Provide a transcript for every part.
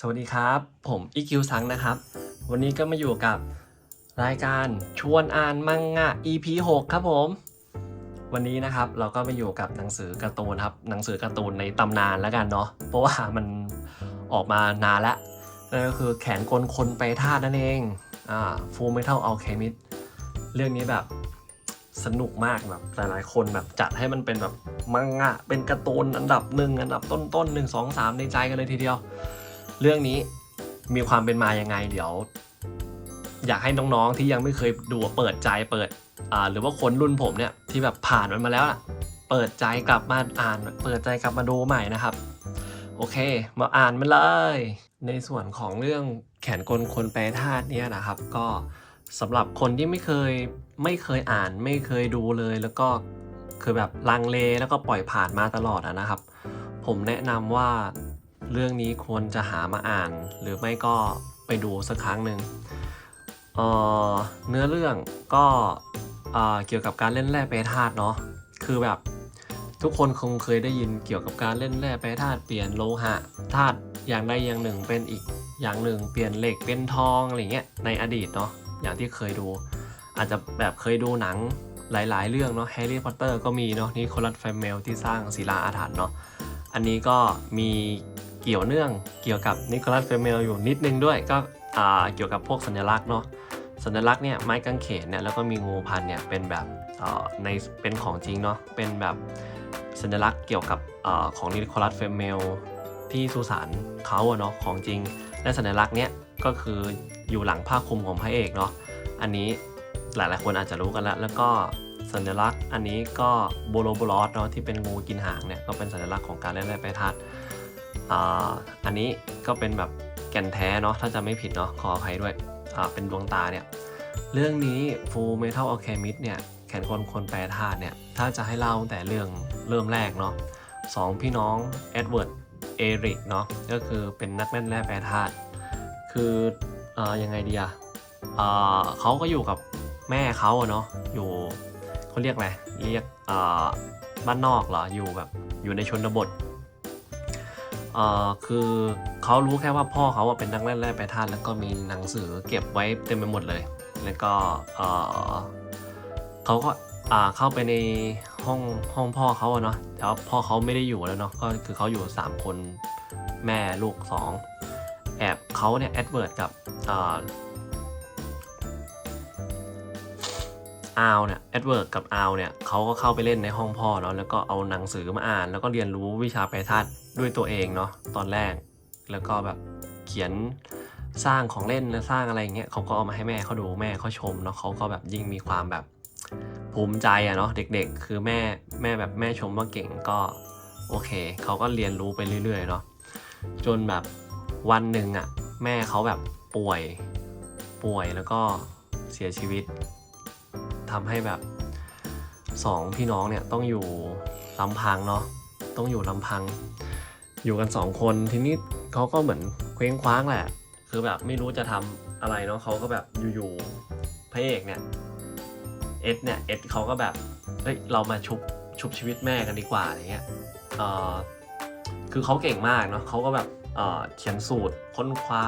สวัสดีครับ ผมอีคิวซังนะครับ วันนี้ก็มาอยู่กับรายการชวนอ่านมังงะ EP 6 ครับผม วันนี้นะครับเราก็มาอยู่กับหนังสือการ์ตูนครับหนังสือการ์ตูนในตำนานแล้วกันเนาะเพราะว่ามันออกมานานแล้วนั่นก็คือแขนกลคนไปท่านั่นเองอ่าฟูเมทัลอัลเคมิสเรื่องนี้แบบสนุกมากแบบหลายๆคนแบบจัดให้มันเป็นแบบมังงะเป็นการ์ตูนอันดับหนึ่งอันดับต้นๆหนึ่งสองสามในใจกันเลยทีเดียว เรื่องนี้มีความเป็นมายังไง เดี๋ยว อยากให้น้องๆที่ยังไม่เคยดูเปิดใจเปิดอ่าหรือว่าคนรุ่นผมเนี่ยที่แบบผ่านมันมาแล้วนะเปิดใจกลับมาอ่าน เปิดใจกลับมาดูใหม่นะครับ โอเค มาอ่านมันเลย ในส่วนของเรื่องแขนกลคนแปรธาตุเนี่ยนะครับ ก็สำหรับคนที่ไม่เคยไม่เคยอ่านไม่เคยดูเลย แล้วก็คือแบบลังเลแล้วก็ปล่อยผ่านมาตลอดนะครับ ผมแนะนำว่า เรื่องนี้ควรจะหามาอ่าน หรือไม่ก็ไปดูสักครั้งหนึ่งเเนื้อเรื่องก็เอ่อเกี่ยวกับการเล่นแร่แปรธาตุเนาะคือแบบทุกคนคงเคยได้ยินเกี่ยวกับการเล่นแร่แปรธาตุเปลี่ยนโลหะธาตุอย่างใดอย่างหนึ่งเป็นอีกอย่างหนึ่งเปลี่ยนเหล็กเป็นทองอะไรเงี้ยในอดีตเนาะอย่างที่เคยดู อาจจะแบบเคยดูหนังหลายๆ เรื่องเนาะแฮร์รี่พอตเตอร์ก็มีเนาะนี่โคลัสแฟมเมลที่สร้างศิลาอาถรรพ์เนาะอันนี้ก็มี เกี่ยวเนื่องเกี่ยวกับนิโคลัสเฟเมลอยู่นิดนึงด้วยก็เกี่ยวกับพวกสัญลักษณ์เนาะสัญลักษณ์เนี่ยไม้กางเขนเนี่ยแล้วก็มีงูพันเนี่ยเป็นแบบในเป็นของจริงเนาะเป็นแบบสัญลักษณ์เกี่ยวกับอของนิโคลัสเฟเมลที่สุสานเขาเนาะของจริง และสัญลักษณ์เนี่ยก็คืออยู่หลังผ้าคลุมของพระเอกเนาะอันนี้หลายๆคนอาจจะรู้กันแล้วแล้วก็สัญลักษณ์อันนี้ก็โบโลโบลอสเนาะที่เป็นงูกินหางเนี่ยก็เป็นสัญลักษณ์ของการเล่นแร่แปรธาต อันนี้ก็เป็นแบบแก่นแท้เนาะถ้าจะไม่ผิดเนาะขออภัยด้วยเป็นดวงตาเนี่ยเรื่องนี้ Full Metal Alchemist เนี่ยแขนคนคนแปรธาตุเนี่ยถ้าจะให้เล่าแต่เรื่องเริ่มแรกเนาะสองพี่น้องเอ็ดเวิร์ดเอริกเนาะก็คือเป็นนักเล่นแร่แปรธาตุคืออยังไงดีอะเขาก็อยู่กับแม่เขาเนาะอยู่เขาเรียกอะไรเรียกบ้านนอกเหรออยู่แบบอยู่ในชนบท เอ่อคือเขารู้แค่ว่าพ่อเขาเป็นนักเล่นแร่แปรธาตุแล้วก็มีหนังสือเก็บไว้เต็มไปหมดเลย แล้วก็เอ่อเขาก็อ่าเข้าไปในห้องห้องพ่อเขาอะเนาะแต่ว่าพ่อเขาไม่ได้อยู่แล้วเนาะก็คือเขาอยู่ 3 คนแม่ลูก 2 แอบเขาเนี่ยแอดเวิร์ดกับ อาวเนี่ยแอดเวิร์ดกับอาวเนี่ยเขาก็เข้าไปเล่นในห้องพ่อเนาะแล้วก็เอาหนังสือมาอ่าน แล้วก็เรียนรู้วิชาแปรธาตุด้วยตัวเองเนาะตอนแรก แล้วก็แบบเขียนสร้างของเล่นและสร้างอะไรอย่างเงี้ยเขาก็เอามาให้แม่เขาดูแม่เขาชมเนาะเขาก็แบบยิ่งมีความแบบภูมิใจอะเนาะเด็กๆ คือแม่แม่แบบแม่ชมว่าเก่งก็โอเคเขาก็เรียนรู้ไปเรื่อยๆเนาะจนแบบวันหนึ่งอะแม่เขาแบบป่วยป่วยแล้วก็เสียชีวิต ทำให้แบบสองพี่น้องเนี่ยต้องอยู่ลำพังเนาะต้องอยู่ลำพัง อยู่กันสองคนทีนี้เขาก็เหมือนเคว้งคว้างแหละ คือแบบไม่รู้จะทำอะไรเนาะเขาก็แบบอยู่ๆพระเอกเนี่ยเอ็ดเนี่ยเอ็ดเขาก็แบบเฮ้ยเรามาชุบชุบชีวิตแม่กันดีกว่าอะไรเงี้ยเออคือเขาเก่งมากเนาะเขาก็แบบเเขียนสูตรค้นคว้า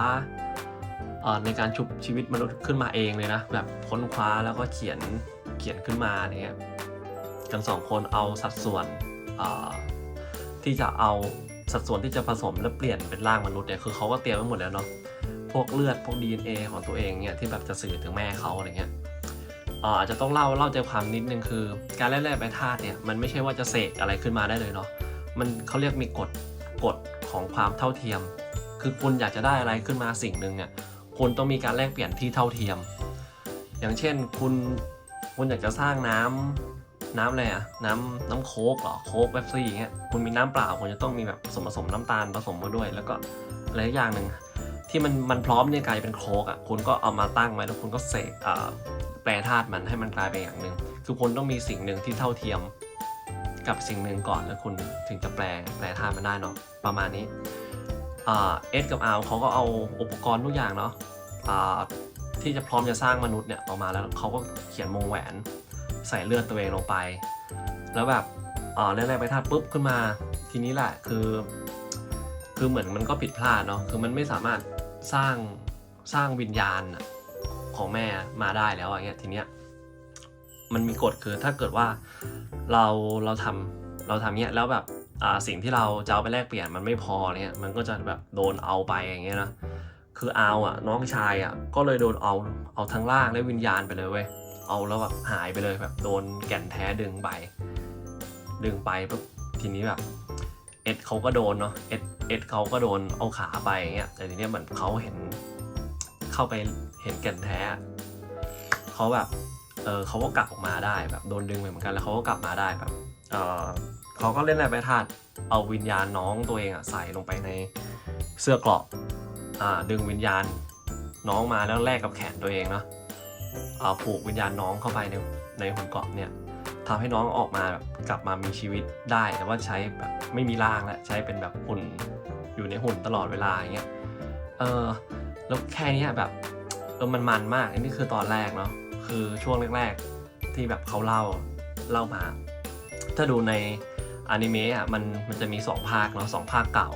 ในการชุบชีวิตมนุษย์ขึ้นมาเองเลยนะแบบค้นคว้าแล้วก็เขียน เขียนขึ้นมาเงี้ยกันสองคนเอาสัดส่วนที่จะเอาสัดส่วนที่จะผสมและเปลี่ยนเป็นร่างมนุษย์เนี่ยคือเขาก็เตรียมไว้หมดแล้วเนาะพวกเลือดพวก DNA ของตัวเองเนี่ยที่แบบจะสื่อถึงแม่เขาอะไรเงี้ยอ่ออาจจะต้องเล่าเล่าใจความนิดนึงคือ การแล่แร่ไปธาตุเนี่ยมันไม่ใช่ว่าจะเสกอะไรขึ้นมาได้เลยเนาะมันเขาเรียกมีกฎกฎของความเท่าเทียม คือคุณอยากจะได้อะไรขึ้นมาสิ่งหนึ่งเนี่ยคุณต้องมีการแลกเปลี่ยนที่เท่าเทียม อย่างเช่นคุณ คุณอยากจะสร้างน้ำน้ำอะไรอะน้ำน้ำโค้กเหรอโค้กเบปซี่อย่างเงี้ยคุณมีน้ำเปล่าคุณจะต้องมีแบบส่วนผสมน้ำตาลผสมมาด้วย แล้วก็อะไรอย่างหนึ่งที่มันมันพร้อมเนี่ยกลายเป็นโค้กอะคุณก็เอามาตั้งไว้แล้วคุณก็เสกอ่าแปรธาตุมันให้มันกลายเป็นอย่างหนึ่งคือคุณต้องมีสิ่งหนึ่งที่เท่าเทียมกับสิ่งหนึ่งก่อนแล้วคุณถึงจะแปลแปลธาตุมันได้เนาะประมาณนี้อ่าเอสกับอาเขาก็เอาอุปกรณ์ทุกอย่างเนาะอ่า ที่จะพร้อมจะสร้างมนุษย์เนี่ยออกมาแล้วเขาก็เขียนวงแหวน ใส่เลือดตัวเองลงไป แล้วแบบเอ่อแรกๆไปธาปุ๊บขึ้นมาทีนี้แหละคือ คือเหมือนมันก็ผิดพลาดเนาะคือมันไม่สามารถสร้างสร้างวิญญาณของแม่มาได้แล้วอย่างเงี้ยทีเนี้ยมันมีกฎคือถ้าเกิดว่าเราเราทำเราทำเนี้ยแล้วแบบอ่าสิ่งที่เราจะเอาไปแลกเปลี่ยนมันไม่พอเนี่ยมันก็จะแบบโดนเอาไปอย่างเงี้ยนะ คือเอาอะ น้องชายอะ ก็เลยโดนเอาเอาทั้งร่างและวิญญาณไปเลยเว้ยเอาแล้วแบบหายไปเลยแบบโดนแก่นแท้ดึงไป ดึงไปปุ๊บทีนี้แบบเอ็ดเขาก็โดนเนาะเอ็ดเอ็ดเขาก็โดนเอาขาไปอย่างเงี้ยแต่ทีเนี้ยเหมือนเขาเห็นเข้าไปเห็นแก่นแท้เขาแบบเออเขาก็กลับออกมาได้แบบโดนดึงไปเหมือนกันแล้วเขาก็กลับมาได้แบบเออเขาก็เล่นอะไรไปธาตุเอาวิญญาณน้องตัวเองอะใส่ลงไปในเสื้อกรอ่า ดึงวิญญาณน้องมาแล้วแลกกับแขนตัวเองเนาะเอาผูกวิญญาณน้องเข้าไปในในหุ่นเกาะเนี่ยทำให้น้องออกมาแบบกลับมามีชีวิตได้ แต่ว่าใช้แบบไม่มีร่างแล้วใช้เป็นแบบหุ่นอยู่ในหุ่นตลอดเวลาอย่างเงี้ยเออแล้วแค่นี้แบบเออมันมันมากอันนี้คือตอนแรกเนาะคือช่วงแรกๆที่แบบเขาเล่าเล่ามา ถ้าดูในอนิเมะอะมันมันจะมี 2 ภาคเนาะสองภาคเก่า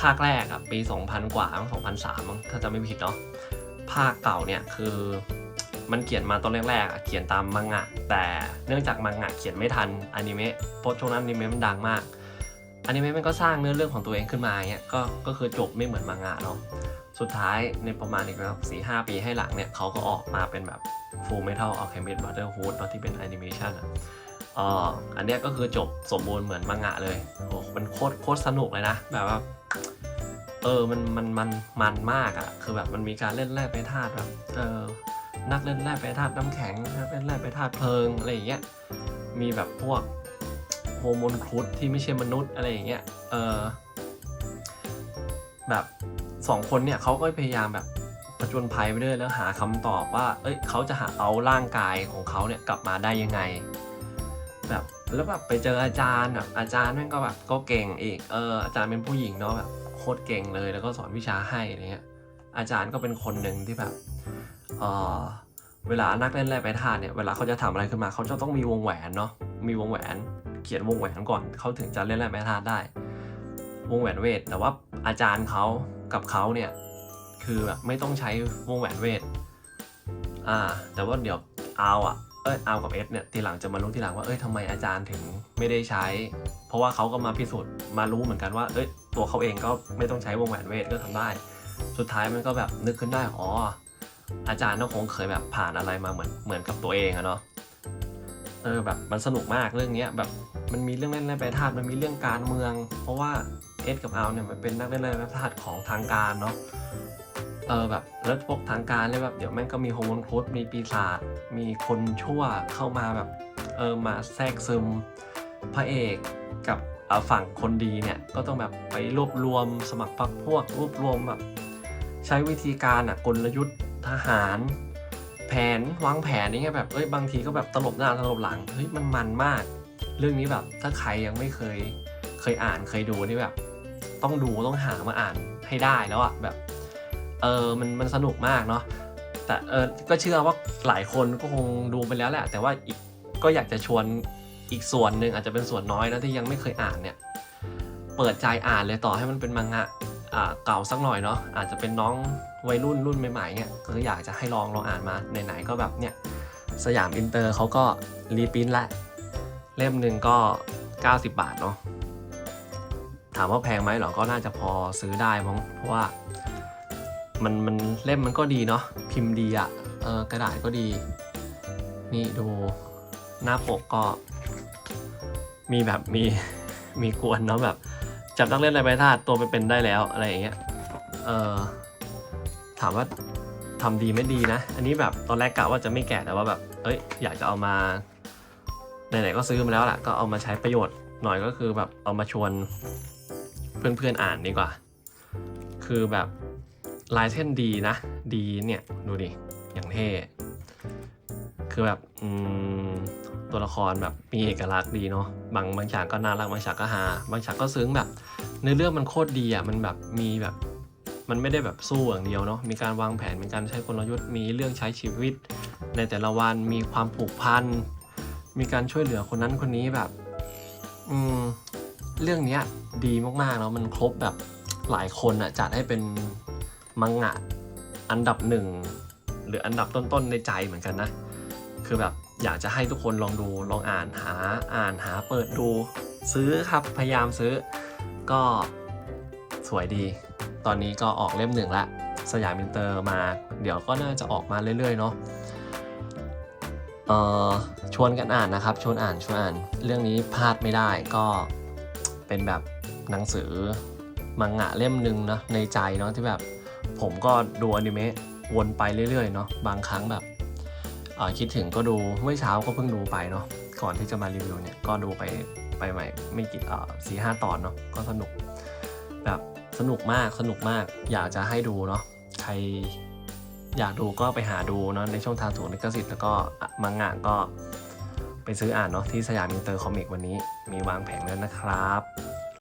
ภาคแรกอะปี 2000 กว่ามั้ง2003มั้งถ้าจะไม่ผิดเนาะภาคเก่าเนี่ยคือมันเขียนมาตอนแรกๆเขียนตามมังงะ แต่เนื่องจากมังงะเขียนไม่ทันอนิเมะเพราะช่วงนั้นอนิเมะมันดังมากอนิเมะมันก็สร้างเนื้อเรื่องของตัวเองขึ้นมาเงี้ยก็ก็คือจบไม่เหมือนมังงะเนาะสุดท้ายในประมาณอีกแบบสี่ห้าปีให้หลังเนี่ยเขาก็ออกมาเป็นแบบ Full Metal Alchemist Brotherhood เนาะที่เป็นแอนิเมชันอะอ่ออันเนี้ยก็คือจบสมบูรณ์เหมือนมังงะเลยโอ้มันโคตรโคตรสนุกเลยนะแบบว่า เออมันมันมันมันมากอะ่ะ คือแบบมันมีการเล่นแร่ไปธาตุแบบเออนักเล่นแร่ไปธาตุน้ำแข็งนักเล่นแร่ไปธาตุเพลิงอะไรอย่างเงี้ยมีแบบพวกโฮอร์โมนครุฑที่ไม่ใช่มนุษย์อะไรอย่างเงี้ยเออแบบสองคนเนี่ยเขาก็พยายามแบบประจนภัยไปเรื่อยแล้วหาคำตอบว่า เอ้ยเขาจะหาเอาร่างกายของเขาเนี่ยกลับมาได้ยังไง แบบ แล้วแบบไปเจออาจารย์แบบอาจารย์แม่งก็แบบก็เก่งอีกเอออาจารย์เป็นผู้หญิงเนาะแบบโคตรเก่งเลยแล้วก็สอนวิชาให้อะไรเงี้ยอาจารย์ก็เป็นคนหนึ่งที่แบบเออเวลานักเล่นแร่ไปธาตุเนี่ยเวลาเขาจะทำอะไรขึ้นมาเขาจะต้องมีวงแหวนเนาะมีวงแหวนเขียนวงแหวนก่อนเขาถึงจะเล่นแร่ไปธาตุได้ วงแหวนเวท แต่ว่าอาจารย์เขากับเขาเนี่ยคือแบบไม่ต้องใช้วงแหวนเวทอ่าแต่ว่าเดี๋ยวเอาอะ อ้ยเอากับเอสเนี่ยทีหลังจะมารู้ทีหลังว่าเอ้ยทำไมอาจารย์ถึงไม่ได้ใช้ เพราะว่าเขาก็มาพิสูจน์มารู้เหมือนกันว่าเอ้ยตัวเขาเองก็ไม่ต้องใช้วงแหวนเวทก็ทำได้ สุดท้ายมันก็แบบนึกขึ้นได้อ๋ออาจารย์ก็คงเคยแบบผ่านอะไรมาเหมือนเหมือนกับตัวเองอะเนาะเออแบบมันสนุกมากเรื่องเนี้ยแบบมันมีเรื่องเล่นแร่แปรธาตุมันมีเรื่องการเมือง เพราะว่าเอสกับเอาเนี่ยมันเป็นนักเล่นแร่แปรธาตุของทางการเนาะ เออแบบแล้วพวกทางการเลยแบบเดี๋ยวแม่งก็มีโฮอร์โมนครุฑมีปีศาจมีคนชั่วเข้ามาแบบเออมาแทรกซึมพระเอกกับฝั่งคนดีเนี่ยก็ต้องแบบไปรวบรวมสมัครพรรคพวกรวบรวมแบบใช้วิธีการอะกลยุทธ์ทหาร แผนวางแผนนี่ไงแบบเอ้ยบางทีก็แบบตลบหน้าตลบหลังเฮ้ยมันมันมาก เรื่องนี้แบบถ้าใครยังไม่เคยเคยอ่านเคยดูนี่แบบ ต้องดูต้องหามาอ่านให้ได้แล้วอะแบบ เออมันมันสนุกมากเนาะแต่เออก็เชื่อว่าหลายคนก็คงดูไปแล้วแหละ แต่ว่าอีกก็อยากจะชวนอีกส่วนหนึ่งอาจจะเป็นส่วนน้อยนะที่ยังไม่เคยอ่านเนี่ย เปิดใจอ่านเลยต่อให้มันเป็นมังงะอ่าเก่าสักหน่อยเนาะอาจจะเป็นน้องวัยรุ่นรุ่นใหม่ๆเนี่ยคืออยากจะให้ลองลองอ่านมาไหนๆก็แบบเนี่ยสยามอินเตอร์เขาก็รีปรินท์ละเล่มหนึ่งก็ 90 บาทเนาะถามว่าแพงไหมหรอก็น่าจะพอซื้อได้มั้งเพราะว่า มันมันเล่มมันก็ดีเนาะพิมพ์ดีอะ่ะเออกระดาษก็ดี นี่ดูหน้าปกก็ มีแบบมีมีกวนเนาะแบบ จับนักเล่นอะไรไปธาตุตัวเป็นได้แล้วอะไรอย่างเงี้ยเออถามว่าทำดีไม่ดีนะ อันนี้แบบตอนแรกกะว่าจะไม่แกะแต่ว่าแบบ เอ้ย อยากจะเอามาไหนๆก็ซื้อมาแล้วแหละก็เอามาใช้ประโยชน์หน่อยก็คือแบบเอามาชวนเพื่อนๆอ่านดีกว่า คือแบบ ลายเส้นดีนะ ดีเนี่ยดูดิ อย่างเท่ คือแบบตัวละครแบบมีเอกลักษณ์ดีเนาะ บางบางฉากก็น่ารัก บางฉากก็ฮา บางฉากก็ซึ้งแบบ ในเรื่องมันโคตรดีอะ มันแบบมีแบบ มันไม่ได้แบบสู้อย่างเดียวเนาะ มีการวางแผน มีการใช้กลยุทธ์ มีเรื่องใช้ชีวิต ในแต่ละวัน มีความผูกพัน มีการช่วยเหลือคนนั้นคนนี้แบบ อืม เรื่องเนี้ยดีมากๆเนาะมันครบแบบหลายคนอะจัดให้เป็น มังงะอันดับหนึ่งหรืออันดับต้นๆในใจเหมือนกันนะ คือแบบอยากจะให้ทุกคนลองดูลองอ่านหาอ่านหาเปิดดู ซื้อครับพยายามซื้อ ก็สวยดี ตอนนี้ก็ออกเล่มหนึ่งละสยามอินเตอร์มา เดี๋ยวก็น่าจะออกมาเรื่อยๆเนาะเอ่อชวนกันอ่านนะครับ ชวนอ่านชวนอ่านเรื่องนี้พลาดไม่ได้ก็เป็นแบบหนังสือมังงะเล่มหนึ่งเนาะในใจเนาะที่แบบ ผมก็ดูอนิเมะวนไปเรื่อยๆเนาะบางครั้งแบบคิดถึงก็ดูเมื่อเช้าก็เพิ่งดูไปเนาะก่อนที่จะมารีวิวเนี่ยก็ดูไปไปใหม่ไม่กี่อ่อสี่ห้าตอนเนาะก็สนุกแบบสนุกมากสนุกมากอยากจะให้ดูเนาะใครอยากดูก็ไปหาดูเนาะในช่องทางถูกลิขสิทธิ์แล้วก็มังงะก็ไปซื้ออ่านเนาะที่สยามอินเตอร์คอมิกวันนี้มีวางแผงแล้วนะครับ